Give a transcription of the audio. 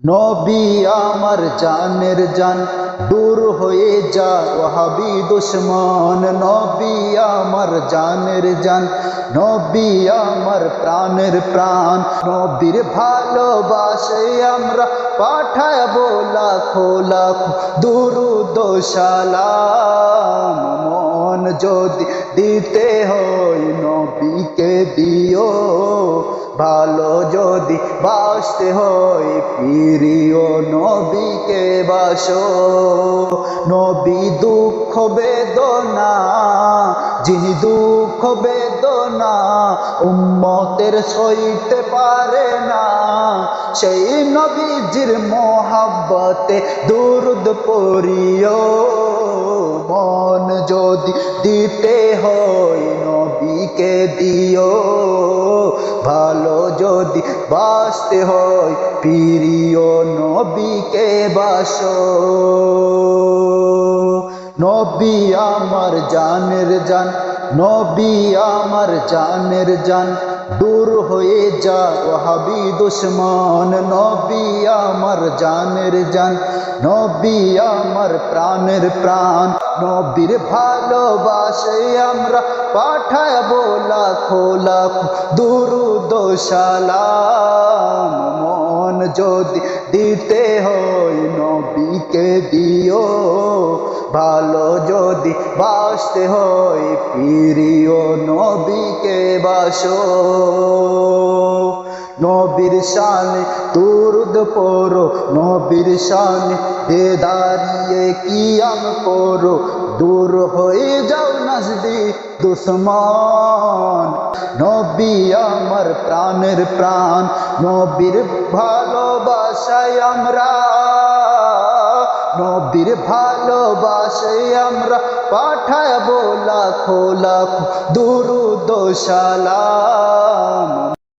নবী আমার জানের জান, দূর হয়ে যা ওহাবি দুশ্মন। নবী আমার জানের জান, নবী আমার প্রাণের প্রাণ। নবীর ভালোবাসে আমরা পাঠায় বোলা খোলা দুরুদ সালাম। মন যদি দিতে হয় নবীকে দিও। ভালো যদি বাসতে হয়, প্রিয় নবীকে বাসো। নবী দুঃখ, বেদনা, যিনি দুঃখ, বেদনা, উম্মতের সইতে পারে না। সেই নবীজির মোহাব্বতে দুরুদ পড়িও। মন যদি দিতে হয় নবীকে দিও। ভালো যদি বাসতে হয়, প্রিয় নবীকে বাসো। নবী আমার জানের জান, নবী আমার জানের জান। দূর হয়ে যা ওহাবি দুশ্মন, নবী আমার জানের জান, নবী আমার প্রাণের প্রাণ। নবীর ভালোবাসে আমরা পাঠায় বোলা খোলা দুরুদ মন যদি দিতে হয় নবীকে দিও, ভালো যদি বাসতে হয় প্রিয় নবীকে বাসো। নবীর শানে তুরুদ পড়ো, নবীর শানে দে দাঁড়িয়ে কিয়াম করো। দূর হয়ে যাও নাজদি দুশ্মন। নবী আমার প্রাণের প্রাণ, নবীর ভালোবাসায় আমরা। নবীর ভালোবাসে আমরা পাঠায় বোলা খোলা দুরুদ সালাম।